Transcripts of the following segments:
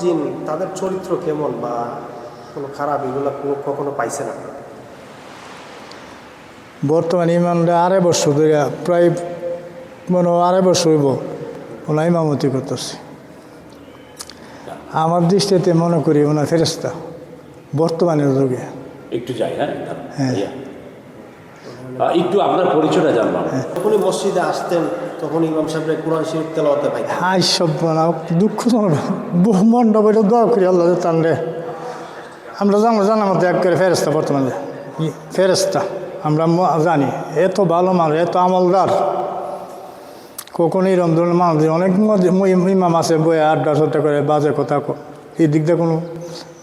জিন তাদের চরিত্র কেমন বা কোনো খারাপ এগুলো কখনো পাইছে না বর্তমানে ইমানরা আড়াই বছর ধরে প্রায় মনে হয় আড়াই বছর হইব ওনার ইমামতি করতেছে। আমার দৃষ্টিতে মনে করি ওনার ফেরেস্তা বর্তমানের যুগে। একটু যাই হ্যাঁ? হ্যাঁ। একটু আপনার পরিচয়টা জানলাম যখনই মসজিদে আসতেন তখন ইমাম সাহেবের কোরআন শরীফ তেলাওয়াতে পাইতেন। হাই সব না দুঃখজনক। বহু মণ্ডপ দোয়া করি আল্লাহ তান রে। আমরা জানো জানার মধ্যে এক করে ফেরেস্তা বর্তমানে। ফেরেস্তা আমরা জানি এত ভালো মানুষ এত আমলদার। কখনো এরম ধরনের মানুষ অনেক ইমাম আছে বইয়ে আড্ডা সড্ডা করে বাজে কথা ক- এই দিক দিয়ে কোনো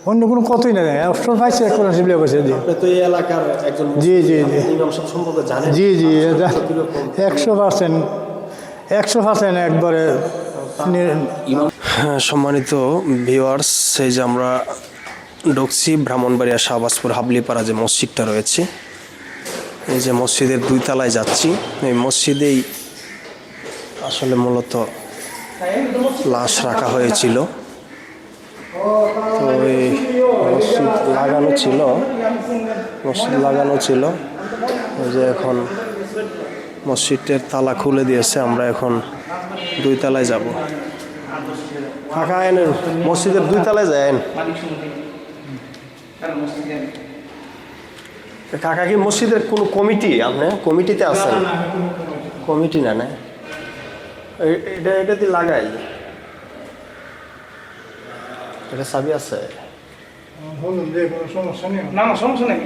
অন্য কোনো কথাই নেই। অবসর পাইছে কোরআন শিবলে বসে দিয়ে। তো এই এলাকার একজন জি, জি, জি। জি জি? একশো পার্সেন্ট একশো পার্সেন্ট একবারে হ্যাঁ সম্মানিত ভিওয়ার্স এই যে আমরা ঢুকছি ব্রাহ্মণবাড়িয়া শাহবাজপুর হাবলিপাড়া যে মসজিদটা রয়েছে, এই যে মসজিদের দুই তলায় যাচ্ছি। এই মসজিদেই আসলে মূলত লাশ রাখা হয়েছিল। তো এই মসজিদ লাগানো ছিল, মসজিদ লাগানো ছিল। যে এখন মসজিদের তালা খুলে দিয়েছে আমরা এখন দুই তলায় যাব। কাকা এনে মসজিদের দুই তলায় যায় কাকা কি মসজিদের কোনো কমিটি? আপনি কমিটিতে আছেন? কমিটি না না। এটা এটা দিয়ে লাগাই। এটা চাবি আছে? না না সমস্যা নেই।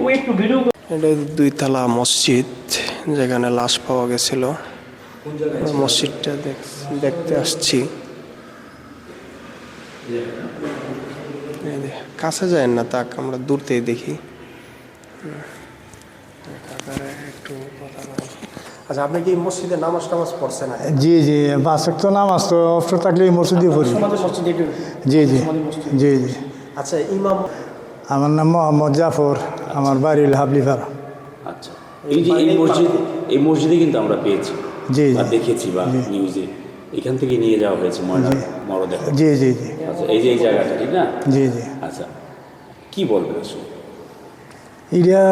ও একটু ভিডিও এটা দুইতলা মসজিদ যেখানে লাশ পাওয়া গেছিল। মসজিদটা দেখ- দেখতে আসছি। কাছে যায় না তাক আমরা দূর থেকে দেখি একটু আচ্ছা আপনি কি মসজিদে নামাজ টামাজ পড়ছেন জি জি বাসক তো নামাজ তো অবসর থাকলে মসজিদে পড়ি। জি জি জি জি। আচ্ছা ইমাম আমার নাম মোহাম্মদ জাফর আমার বাড়ি হাবলিপাড়া। আচ্ছা এই যে এই মসজিদ এই মসজিদে কিন্তু আমরা পেয়েছি জি দেখেছি বা নিউজে এখান থেকে নিয়ে যাওয়া হয়েছে ময়না মরদেহ। জি জি জি। আচ্ছা এই যে এই জায়গাটা ঠিক না? জি জি। আচ্ছা কি বলবেন আসলে? এটা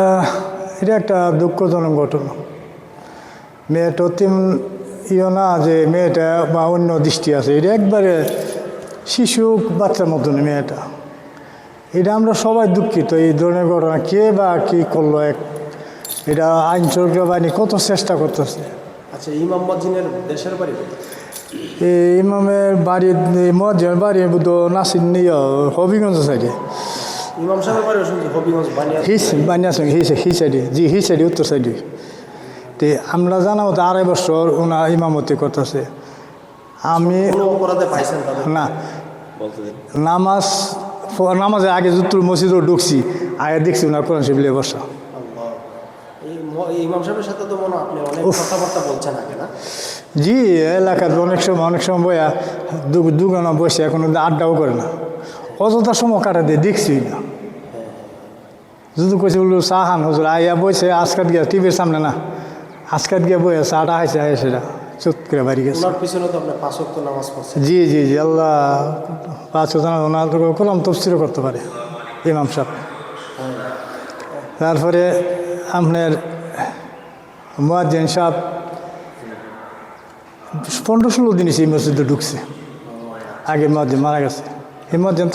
এটা একটা দুঃখজনক ঘটনা। মেয়েটা অতিম ইয়ে না যে মেয়েটা বা অন্য দৃষ্টি আছে। এটা একবারে শিশু বাচ্চার মতন মেয়েটা। এটা আমরা সবাই দুঃখিত এই ধরনের ঘটনা কে বা কি করল এক এটা আইন চরকা বাহিনী কত চেষ্টা করতেছে। আচ্ছা ইমাম মসজিদের দেশের বাড়ি এই ইমামের বাড়ি মজ্জের বাড়ি বুধ নাসির নিয়ে হবিগঞ্জ সাইডে। ইমাম সাহেবের বাড়ি শুনছি হবিগঞ্জ হিস হি সাইডে জি হি সাইডে উত্তর সাইডে। তে আমরা জানা মতো আড়াই বছর ওনার ইমামতি করতেছে। আমি না। দেন। নামাজ আগে যুত্তুর মসজিদও ঢুকছি আগে দেখছি ওনার কোরআন শিবলে বসা। জি এলাকার অনেক সময় অনেক সময় বইয়া দু- দুগানা বসে এখন আড্ডাও করে না। অযথা সময় কাটা দিয়ে দেখছি না। যদি কইছে বলল চাহান হুজুর আইয়া বইছে আজকাত গিয়া টিভির সামনে না আজকাত গিয়া বইয়া চাটা হাইছে আয় সেটা। চুপ করে বাড়ি গেছে। পিছনে তো আপনি পাঁচ ওয়াক্ত নামাজ পড়ছেন জি জি জি আল্লাহ পাঁচ জানা ওনার কলাম তফসিরও করতে পারে ইমাম সাহেব। তারপরে আপনার মুয়াজ্জিন সাহেব পনেরো ষোলো দিন সেই মসজিদে ঢুকছে। আগে মুয়াজ্জিন মারা গেছে। এই মসজিদ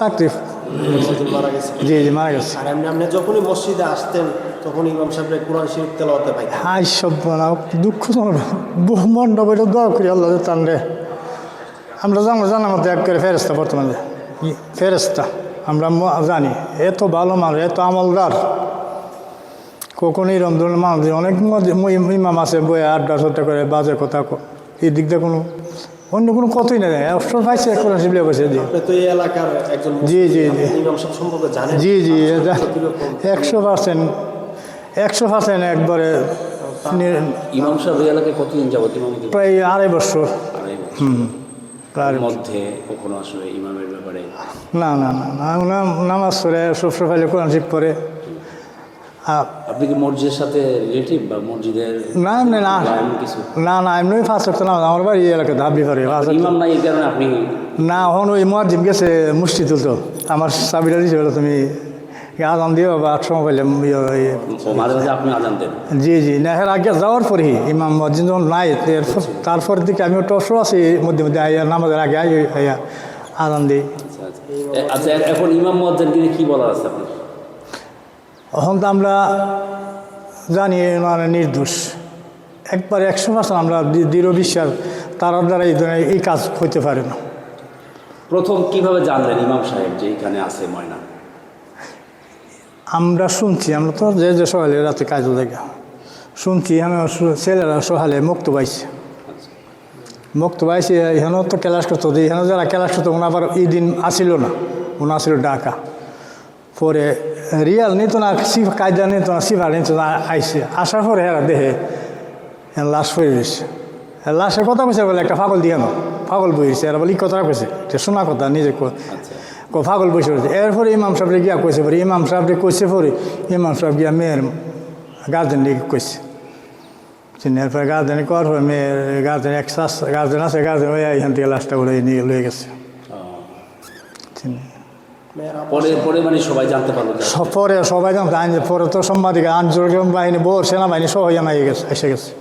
মারা গেছে। জি জি মারা গেছে। আর আপনি যখনই মসজিদে আসতেন তখন ইমাম কোরআন শরীফ তেলাওয়াতে পাইতেন। হাই সব না দুঃখজনক। বহু মণ্ডপ এটা দোয়া করি আল্লাহ তান রে আমরা জানো জানার মধ্যে এক করে ফেরেস্তা বর্তমানে। ফেরেস্তা আমরা জানি এত ভালো মানুষ এত আমলদার। কখনো এরম ধরনের মানুষ অনেক ইমাম আছে বইয়ে আড্ডা সড্ডা করে বাজে কথা ক- এই দিক দিয়ে কোনো অন্য কোনো কথাই নেই। অবসর পাইছে কোরআন শিবলে বসে তো এই এলাকার একজন জি, জি, জি। জি জি একশো পার্সেন্ট একশো পার্সেন্ট একবারে নি- ইমাম সাহেব এই এলাকায় কতদিন যাবত ইমামতি প্রায় আড়াই বছর। প্রায় মধ্যে কখনো আসলে ইমামের ব্যাপারে? না না না না নামাজ পড়ে সবসময় পাইলে কোরআন শিখ পড়ে। আপনি কি মসজিদের সাথে রিলেটিভ বা মসজিদের না এমনি না না না এমনি ফার্স্ট করতে না আমার বাড়ি এলাকায় ধাবলি পারে ইমাম নাই এই কারণে আপনি না হন ওই মহাজিম গেছে মুষ্টি তুলতো আমার চাবিটা তুমি আদাম দিও বা আট সময় পাইলে ইয়ে- ইয়ে- আজান জি জি না এর আগে যাওয়ার পরেই ইমাম মসজিদ যখন নাই এরপর- তারপর দিকে আমি একটু অসুখ আছি মধ্যে মধ্যে আইয়া নামাজের আগে আই আইয়া আদান দিই। আচ্ছা আচ্ছা। আচ্ছা এখন ইমাম নিয়ে কি বলার আছে এখন তো আমরা জানি মানে নির্দোষ। একবার একশো পার্সেন্ট আমরা দৃঢ় বিশ্বাস তার দ্বারা এই ধরনের এই কাজ হইতে পারে না। প্রথম কীভাবে জানলেন ইমাম সাহেব যে এখানে আছে ময়না? আমরা শুনছি, আমরা তো যে যে সকালে রাতে কাজে দেখা শুনছি এখানে ছেলেরা সকালে মুক্ত পাইছে। মুক্ত পাইছে, এখানেও তো ক্লাস করতো এখানে যারা ক্লাস করতো ওনা আবার এই দিন আসিল না। ওনা আসিল ঢাকা। পরে রিয়াল নিত না সিফ, কায়দা নিত না সিফার নিত না আইসে আসার পরে এরা দেহে লাশ হয়ে গেছে লাশের কথা কইছে বলে একটা পাগল দিয়ে না পাগল বইছে, এরা বলে কথা কইছে এটা শোনা কথা নিজে পাগল বসে রয়েছে। এরপরে ইমাম সাহেবরে গিয়া কইছে পরে ইমাম সাহেবরে কইছে পরে ইমাম সাহেব গিয়া মেয়ের গার্জেন লিগে কইছে। চিনি এরপরে গার্জেন পরে মেয়ের গার্জেন এক শাস গার্জেন আছে গার্জেন ওই এখান থেকে লাশটা উড়ে নিয়ে লয়ে গেছে। চিনি। পরে মানে সবাই জানতে সব পরে সবাই পরে তো সাংবাদিক আন্দোলন বাহিনী বোর সেনাবাহিনী সবাই আমার গেছে এসে গেছে।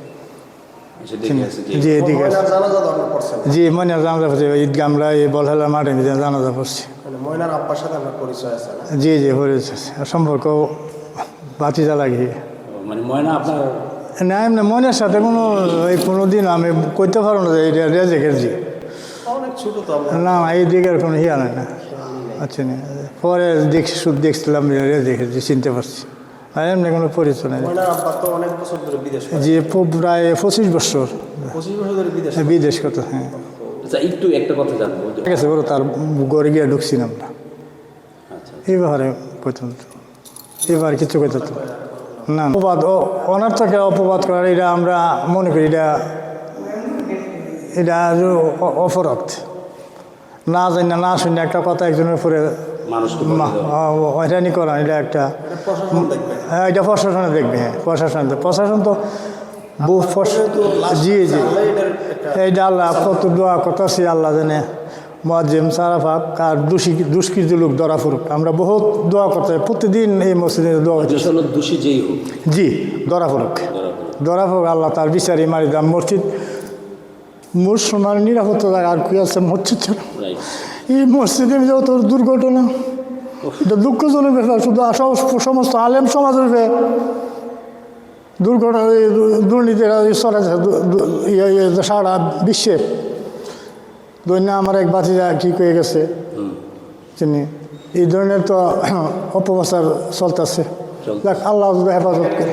জি এদিকে পড়ছে। জি মনে জানাজা পড়ছে। ঈদগাহ আমরা এই বলহেলা মাঠে জানাজা পড়ছি। মানে ময়নার আব্বার সাথে আপনার পরিচয় আছে না? জি জি পড়েছে সম্পর্ক বাতিজা লাগে মানে ময়না আপনার না এমনি মনের সাথে কোনো এই কোনো দিন আমি কইতে পারব না যে এটা রেজেকের জি। অনেক ছোট তো না এই দিকের কোনো হিয়া নাই না। আচ্ছা না। পরে দেখছি শুধু দেখছিলাম রেজেকের জি চিনতে পারছি। আর এমনি কোনো পরিচয় নেই। ময়নার প- প্রায় পঁচিশ বছর। পঁচিশ বছর বিদেশ বিদেশ কত হ্যাঁ। আচ্ছা একটু একটা কথা জানব। ঠিক আছে বলো তার গড়ে গিয়ে ঢুকছি না। আচ্ছা। এই ব্যাপারে কইতাম তো এবার কিছু কইতে তো। না। অপবাদ ও অনর্থকে অপবাদ করার এটা আমরা মনে করি এটা এটা অ- অপরাধ। না জানি না শুনে একটা কথা একজনের উপরে হয়রানি করা এটা একটা এটা হ্যাঁ এটা প্রশাসনে দেখবে হ্যাঁ প্রশাসন। প্রশাসন তো বহু জি জি। এইটা আল্লাহ কত দোয়া করতেছি আল্লাহ জানে। মজিম সারাফাক আর দোষী দুষ্কৃত লোক ধরা ফুরুক আমরা বহুত দোয়া করতে প্রতিদিন এই মসজিদে দোয়া দোষী যেই হোক। জি ধরা ফুরুক ধরা আল্লাহ তার বিচারি মারি দাম মসজিদ। মুসলমান নিরাপত্তা আর কি আছে মসজিদ ছাড়া? এই মসজিদের যত দুর্ঘটনা। এটা দুঃখজনক ব্যাপার শুধু সমস্ত আলেম সমাজের ব্যাপার। দুর্ঘটনা দুর্নীতিরা দু- ইয়ে- ইয়ে সারা বিশ্বে। দৈন্য আমার এক বাতিজা কি হয়ে গেছে। চিনি এই ধরনের তো অপপ্রচার চলতেছে। দেখ আল্লাহ হেফাজত করে।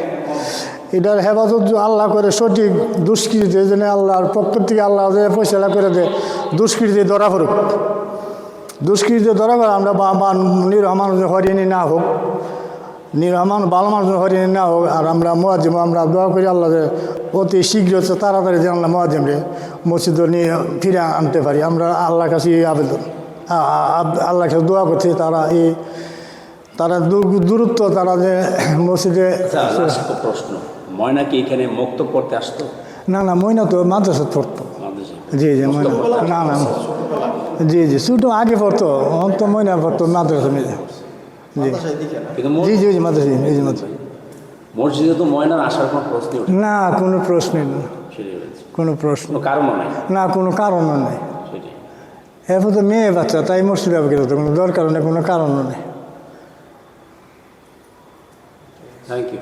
এটার হেফাজত আল্লাহ করে সঠিক দুষ্কৃতি যেন আল্লাহর পক্ষ থেকে আল্লাহ ফয়সলা করে দেয় দুষ্কৃতি ধরা পড়ুক। দুষ্কৃতি ধরা পড়ে আমরা বা বা নিরহ মানুষ হরিণী না হোক। নিরহ মানুষ ভালো মানুষ হরিণী না হোক আর আমরা মোয়াজিম আমরা দোয়া করি আল্লাহ অতি শীঘ্র তাড়াতাড়ি যেন আল্লাহ মোয়াজিমরে মসজিদ নিয়ে ফিরে আনতে পারি। আমরা আল্লাহর কাছে এই আবেদন আ- আ- কাছে দোয়া করছি তারা এই তারা দূর- দূরত্ব তারা যে মসজিদে আচ্ছা last প্রশ্ন। ময়না কি এখানে মুক্ত করতে আসতো? না না ময়না তো মাদ্রাসা পড়তো। জি জি ময়না। না না জি জি ছোটো আগে পড়তো অন্ত ময়না পড়তো মাদ্রাসা মিলে জি। না? জি জি জি মাদ্রাসা জি জি মাদ্রাসা মসজিদে তো ময়নার আসার কোনো প্রশ্নই না। না কোনো প্রশ্নই নেই কোনো প্রশ্ন কোনো কারণও নাই। না কোনো কারণও নেই। এরপর তো মেয়ে বাচ্চা তাই মসজিদে আবার গেলে তো কোনো দরকার নেই কোনো কারণও নেই। Thank you